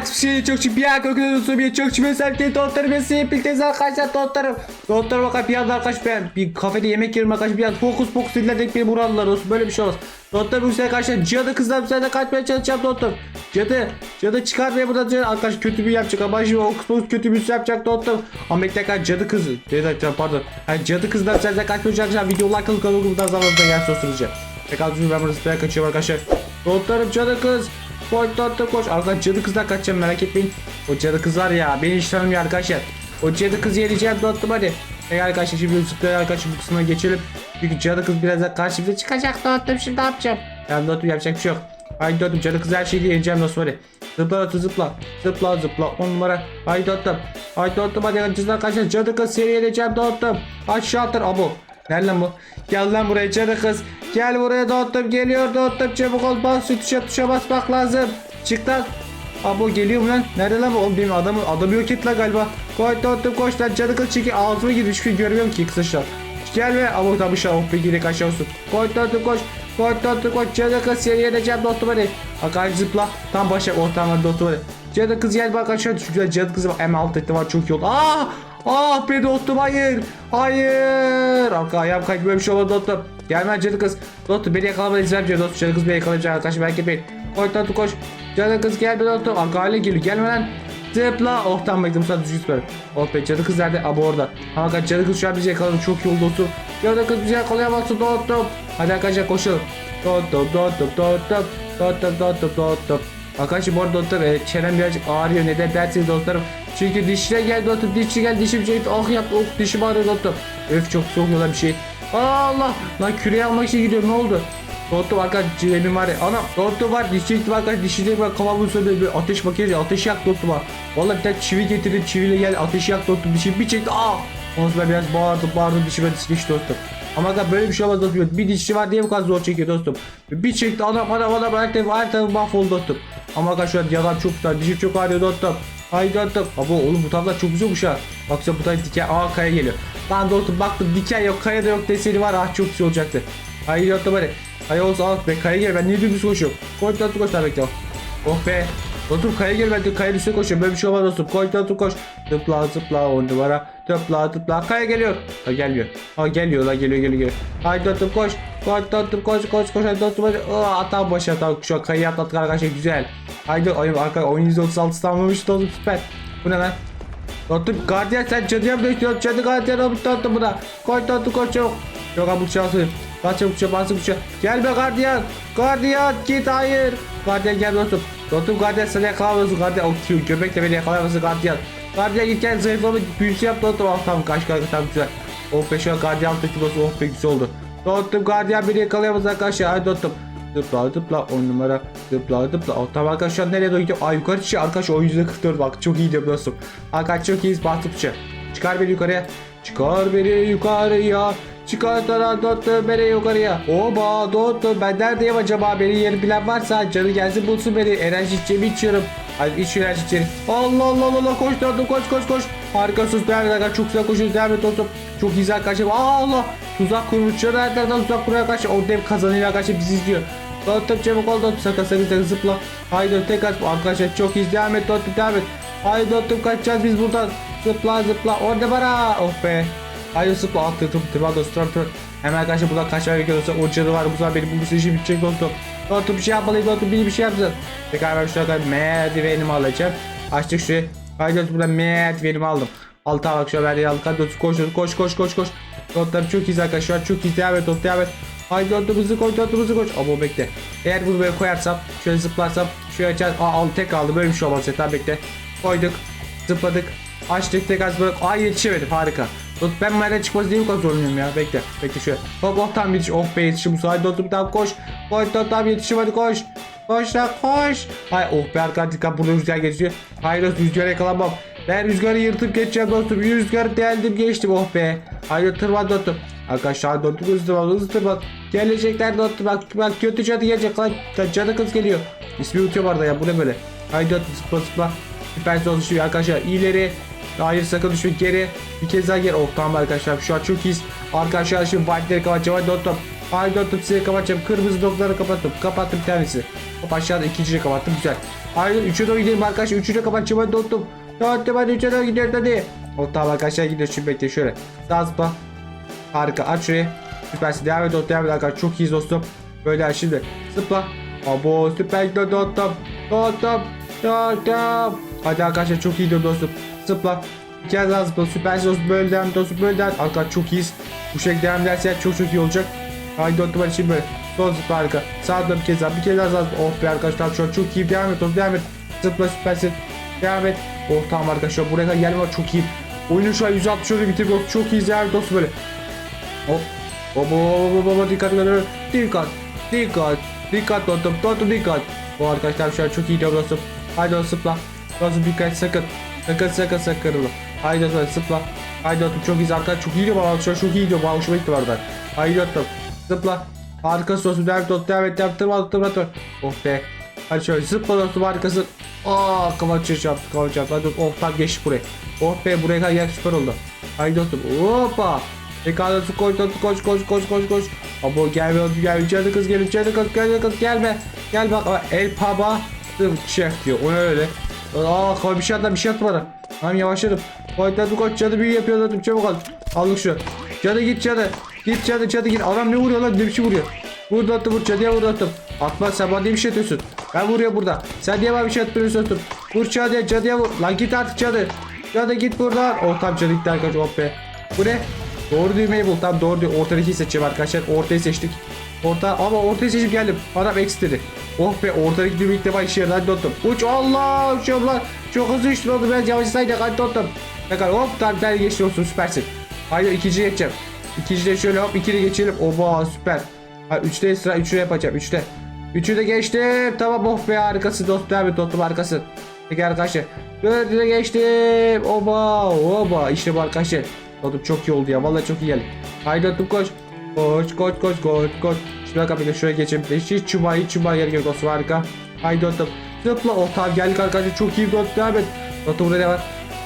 bir şey çok çi biyak okuyorsun bir çok mesela ki doktor ben size birlikteyiz arkadaşlar doktorum. Doktor bakar bir anda arkadaş ben bir kafede yemek yerim arkadaş bir anda fokus fokus dinledik bir buralılar olsun böyle bir şey olmaz. Doktor bu sefer arkadaşlar cadı kızlar bu sefer kaçmaya çalışacağım doktor. Cadı cadı çıkar ve burada cadı arkadaş kötü bir yapacak ama şimdi fokus fokus kötü bir şey yapacak doktor. Ama bekle arkadaş cadı kızı. Cadı pardon. Yani cadı kızlar bu sefer kaçmaya çalışacağım video like alıp kanalı buradan zamanında gelsin o sürece. Şimdi ben burada sıraya kaçıyorum arkadaşlar. Doktorum cadı kız. Koş doktor koş. Arkadaşlar cadı kızdan kaçacağım merak etmeyin. O cadı kız var ya beni hiç tanımıyor arkadaşlar. O cadı kızı yeneceğim dostum hadi. Peki arkadaşlar şimdi zıplayan arkadaşlar bu kısmına geçelim. Çünkü cadı kız birazdan karşımıza çıkacak dostum şimdi ne yapacağım? Yani dostum yapacak bir şey yok. Haydi dostum cadı kız her şeyi yeneceğim dostum hadi. Zıpla dostum zıpla. Zıpla zıpla 10 numara. Haydi dostum. Haydi dostum hadi cızdan arkadaşlar cadı kız seni yeneceğim dostum. Aşağı atır abo. Gel lan bu. Gel lan buraya cadı kız. Gel buraya dostum geliyor dostum çabuk ol bas tuşa tuşa basmak lazım. Çık lan. Abo geliyor mu lan? Nerede lan bu? Oğlum benim adamı, adamı yok et lan galiba. Koş dostum koş lan cadı kız çeki ağzıma girdi hiçbir şey görmüyorum ki kısa şart. Gel be abo tabi şart oh be girek aşağı olsun. Koş dostum koş. Koş dostum koş cadı kız seni yeneceğim dostum hadi. Hakan zıpla tam başa oh tamam hadi. Cadı kız gel bak aşağı düş. Güzel cadı kızı bak hem alt etti var çok iyi oldu. Aa! Ah be dostum hayır. Hayır. Arka ayağım kayıp böyle bir şey oldu dostum. Gelme cadı kız. Dostum beni yakalamadan izin vermeyecek dostum. Cadı kız beni yakalayacak arkadaş merak etmeyin. Koş dostum koş. Cadı kız gel be dostum. Arka hale geliyor. Gelme lan. Zıpla. Oh tamam bekledim sana düzgün süper. Oh be cadı kız nerede? Aba orada. Hakan cadı kız şu an bizi yakaladı. Çok iyi oldu dostum. Cadı kız bizi yakalayamazsın dostum. Hadi arkadaşlar koşalım. Dostum dostum dostum. Dostum dostum dostum. Arkadaşlar bu arada e, çenem birazcık ağrıyor neden dersiniz dostlarım. Çünkü dişine geldi dostum dişçi geldi dişim çekti ah yaptı oh dişim ağrıyor dostum. Öf çok soğuk yola bir şey. Allah lan küreği almak için gidiyorum ne oldu? Dostum arkadaş cebim var ya anam dostum var diş çektim arkadaş dişine bak kafamın sonunda bir ateş makinesi ateş yak dostum ha. Valla bir tane çivi getirdim çiviyle gel ateş yak dostum dişim bir çekti ah. Ondan sonra biraz bağırdım bağırdım dişime geçti dostum. Ama arkadaşlar böyle bir şey olmaz dostum. Bir dişçi var diye bu kadar zor çekiyor dostum. Bir çekti adam adam adam her tarafı her tarafı mahvoldu dostum. Ama arkadaşlar yalan çok güzel dişim çok ağrıyor dostum. Haydi dostum. Abo oğlum bu tablar çok güzelmiş ha. Baksana bu tane diken aa kaya geliyor. Lan dostum baktım diken yok kaya da yok deseni var ah çok güzel olacaktı. Haydi dostum hadi. Kaya olsa al be kaya gel ben niye dümdüz koşuyorum. Koş dostum koş lan bekle. Oh be. Dostum kaya gel kaya üstüne koşuyorum. Böyle bir şey olmaz dostum. Koş dostum koş. Zıpla zıpla on numara. Zıpla zıpla. Kaya geliyor. Ha gelmiyor. Ha geliyor la geliyor geliyor geliyor. Haydi dostum koş. Koş dostum koş koş koş. Haydi dostum hadi. Aa tam başa tam şu an kayayı atlattık arkadaşlar güzel. Haydi oyun arkadaşlar oyun 136 tamamlamış dostum süper. Bu ne lan? Dostum gardiyan sen cadıya mı dönüştün? Cadı gardiyan olmuş dostum buna. Koş dostum koş çabuk. Yok abi bu şansı. Kaç çabuk çabuk basın bu Gel be gardiyan. Gardiyan git hayır. Gardiyan gel dostum. Dostum gardiyan seni yakalamıyorsun gardiyan. O Q göbekle beni yakalamıyorsun gardiyan. Gardiyan git gel zayıflama büyüsü yap dostum. Ah tamam kaç kaç tamam güzel. Oh be şu an gardiyan tek dostum. Oh be güzel oldu. Dostum gardiyan beni yakalayamaz arkadaşlar. Hadi dostum. Zıpla zıpla 10 numara zıpla zıpla oh, tamam arkadaşlar nereye doğru gidiyorum ay yukarı çıkıyor arkadaşlar o %44 bak çok iyi gidiyor dostum arkadaşlar çok iyiyiz bastı tuşa çıkar beni yukarıya çıkar beni yukarıya. Çıkar sana dostum beni yukarıya. Oba dostum ben neredeyim acaba? Beni yeri bilen varsa canı gelsin bulsun beni. Enerji içeceğimi içiyorum. Hadi iç enerji içeri. Allah Allah Allah koş dostum koş koş koş. Harikasınız et arkadaşlar çok güzel koşuyoruz et dostum çok güzel arkadaşlar Aa, Allah. Tuzak kurmuş. Ya nereden tuzak kuruyor arkadaşlar o dev kazanıyor arkadaşlar bizi izliyor. Dostum çabuk ol dostum sakın sakın sakın zıpla. Haydi tekrar. Arkadaşlar çok iyi. Devam et dostum devam et. Haydi dostum kaçacağız biz buradan. Zıpla zıpla orada bara. Oh be. Haydi zıpla alt tırtım tırma dostum tır. Hemen arkadaşlar buradan kaçmaya gerekiyorsa o cadı var bu sefer benim bulmuş işim bitecek dostum. Dostum bir şey yapmalıyım dostum bir bir şey yapacağız. Tekrar ben şurada merdivenimi alacağım. Açtık şurayı. Haydi dostum buradan merdivenimi aldım. Alta bak şöyle verdiği aldık. Hadi dostum koş koş koş koş koş. Dostum çok iyi arkadaşlar çok iyi devam et dostum devam et. Haydi otobüsü koş otobüsü koş. Abo bekle. Eğer bunu böyle koyarsam şöyle zıplarsam şöyle açar. Aa al tek aldı böyle bir şey olmaz yeter bekle. Koyduk. Zıpladık. Açtık tekrar zıpladık. Ay yetişemedim harika. Ben nereden çıkması diye bu kadar ya. Bekle. Bekle şöyle. Hop hop tam yetiş. Oh be yetişim. Haydi dostum tam koş. Koş tam tam yetişim hadi koş. Koş lan koş. Ay oh be arkadaşlar dikkat burada rüzgar geçiyor. Hayır dostum rüzgara yakalanmam. Ben rüzgarı yırtıp geçeceğim dostum. Rüzgarı deldim geçtim oh be. Haydi tırman dostum. Arkadaşlar dostum hızlı tırman hızlı tırman. Gelecekler dostum bak bak kötü cadı gelecek lan. Cadı kız geliyor. İsmi unutuyorum arada ya bu ne böyle. Haydi dostum zıpla zıpla. Süper çalışıyor arkadaşlar ileri. Hayır sakın düşme geri. Bir kez daha geri. Oh tamam arkadaşlar şu an çok iyiyiz. Arkadaşlar şimdi white'leri kapatacağım. Hadi dostum. Haydi dostum size kapatacağım. Kırmızı noktaları kapattım. Kapattım bir tanesi. Hop aşağıda ikinciyi kapattım. Güzel. Hayır 3'e doğru gidelim arkadaşlar. 3'ü de kapatacağım hadi dostum. Dörtte hadi 3'e doğru gidiyoruz hadi. O tamam arkadaşlar gidiyoruz şimdi bekle şöyle. Sağ zıpla. Harika aç şurayı. Süpersin devam et devam et arkadaşlar. Çok iyiyiz dostum. Böyle şimdi zıpla. Abo süper gidiyor dostum. Dostum. Dostum. Hadi arkadaşlar çok iyi dostum. Zıpla. Kez daha zıpla. Süpersin dostum. Böyle devam dostum. Böyle devam. Arkadaşlar çok iyiyiz. Bu şekilde devam edersen çok çok iyi olacak. Haydi dostum hadi şimdi böyle. Sol zıpla harika. Sağ zıpla bir kez daha. Bir kez daha zıpla. Oh be arkadaşlar şu an çok iyi. Devam et dostum devam et. Zıpla süpersin. Devam et. Oh tamam arkadaşlar buraya kadar gelme çok iyi. Oyunu şu an 160 orada bitiriyoruz. Çok iyi devam et dostum böyle. Hop. Hop hop hop hop dikkat dikkat dikkat dikkat dikkat dostum dostum dikkat. Bu arkadaşlar şu an çok iyi dostum. Haydi zıpla. Dostum dikkat sakın. Sakın sakın sakın. Haydi dostum zıpla. Haydi dostum çok iyi arkadaşlar çok iyi gidiyor bana çok iyi gidiyor bana hoşuma gitti arada. Haydi dostum zıpla. Harikasın dostum devam et dostum devam et devam et devam et devam. Oh be. Hadi şöyle zıpla dostum harikasın. Aa kafa çırptı yaptı kafa çarptı. Hadi oh tam geçtik buraya. Oh be buraya kadar gel süper oldu. Haydi dostum hoppa. Tekrar su koş koş koş koş koş koş koş. Abo gelme oğlum gelme içeride kız gelme içeride kız gelme kız gelme. Gel bak el paba şef diyor o öyle. Aa koy bir şey atla bir şey atla bana. Tamam yavaşladım. Koy tadı koş cadı büyü yapıyor zaten çabuk al. Aldık şu. Cadı git cadı. Git cadı cadı git. Adam ne vuruyor lan ne biçim vuruyor. Vur da attım vur cadıya vur attım. Atma sen bana diye bir şey atıyorsun. Ben vuruyor burada. Sen diye bana bir şey atıyorsun attım. Vur cadıya cadıya vur. Lan git artık cadı. Cadı git buradan. Oh tam cadı gitti arkadaşlar oh be. Bu ne? Doğru düğmeyi bul. Tamam doğru düğme. Ortadaki seçeceğim arkadaşlar. Ortayı seçtik. Orta ama ortayı seçip geldim. Adam eksi dedi. Oh be ortadaki düğme ilk defa işe yaradı. Hadi. Uç Allah uçuyorum lan. Çok hızlı uçtum oldu. Ben yavaşsaydık. Hadi tuttum. Tekrar hop tamam bir tane geçti olsun süpersin. Haydi ikinci geçeceğim. İkinci de şöyle hop ikili geçelim. Oba süper. Ha üçte sıra üçü yapacağım. Üçte. Üçü de geçtim. Tamam oh be harikasın dostum. Et dostum harikasın. Peki arkadaşlar. Dördü de geçtim. Oba oba. İşte bu arkadaşlar. Dostum çok iyi oldu ya. Vallahi çok iyi geldi. Haydi dostum koş. Koş koş koş koş koş. Şimdi bakalım bir de şuraya geçelim. Hiç çubuğa hiç çubuğa yer yok dostum harika. Haydi dostum. Zıpla. Oh tamam geldik arkadaşlar. Çok iyi dostum. Devam et. Dostum burada ne var?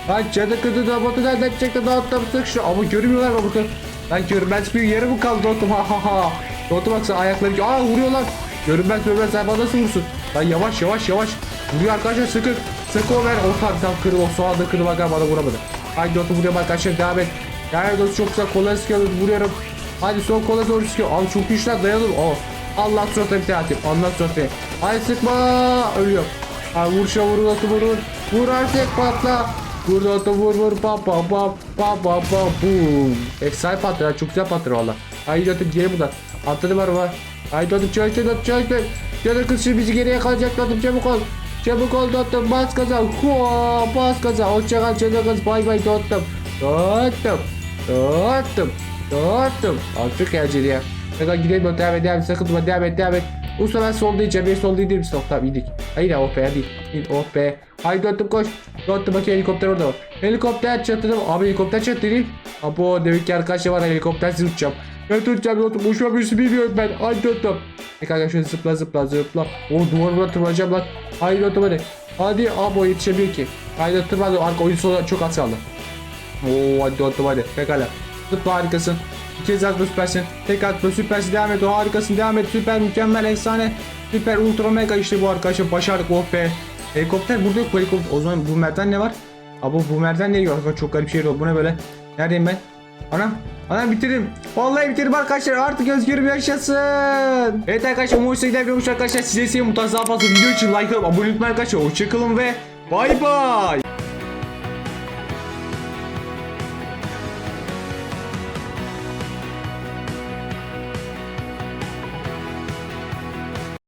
Lan cadı kızı da botu nereden çıktı dağıttım sık şu ama görmüyorlar mı botu? Lan görünmez bir yere mi kaldı dostum ha ha ha. Botu baksana ayakları aa vuruyorlar. Görünmez görünmez sen bana nasıl vursun? Lan yavaş yavaş yavaş. Vuruyor arkadaşlar sıkın. Sıkı o ver. O tam tam kırıl o soğanı da kırıl bana vuramadı. Haydi dostum vuruyorum arkadaşlar devam et. Et dostum çok güzel kolay sıkıyorum vuruyorum. Hadi son kola doğru sıkıyor. Abi çok güçler dayanır. Oh. Allah suratına bir tane atayım. Allah suratına. Haydi sıkma. Ölüyor. Ha vur şu vur dostum vur vur. Vur artık patla. Vur dostum vur vur pa pa pa pa pa pa boom. Efsane patlıyor çok güzel patlıyor valla. Haydi dostum geri buradan. Atladım araba. Haydi dostum çalıştır dostum çalıştır. Cadı kız şimdi bizi geriye kalacak dostum çabuk ol. Çabuk ol dostum bas gaza. Hua, bas gaza. Hoşça kal cadı kız bay bay dostum. Dostum. Dostum. Dostum. Artık eğlenceli ya. Tekrar gidelim devam et devam et sakın durma devam et devam et. Usta ben solda yiyeceğim. Ben solda yiyeyim misin? Tamam yedik. Hayır oh be hadi. İn, Oh be. Haydi dostum koş. Dostum bakayım helikopter orada var. Helikopter çatıda Abi helikopter değil. Abo demek ki arkadaşlar var helikopter sizi uçacağım. Ben tutacağım dostum. Uçma büyüsü bilmiyorum ben. Haydi dostum. Tekrar gel şöyle zıpla zıpla zıpla. O duvarına tırmanacağım lan. Haydi dostum hadi. Hadi abo yetişemiyor ki. Haydi tırman. Arka oyun sonu çok kaldı. Oo hadi dostum hadi. Pekala. Zıpla harikasın. İki kez atla süpersin. Tek atla süpersin devam et. Harikasın devam et. Süper mükemmel efsane. Süper ultra mega işte bu arkadaşlar. Başardık oh be. Helikopter burada yok helikopter. O zaman bu merdiven ne var? Abi bu merdiven ne yok? Çok garip şey oldu. Bu ne böyle? Neredeyim ben? Anam. Anam bitirdim. Vallahi bitirdim arkadaşlar. Artık özgürüm yaşasın. Evet arkadaşlar umarım size gidebiliyormuş arkadaşlar. Size size mutlaka daha fazla video için like alıp abone olmayı arkadaşlar. Hoşçakalın ve bay bay.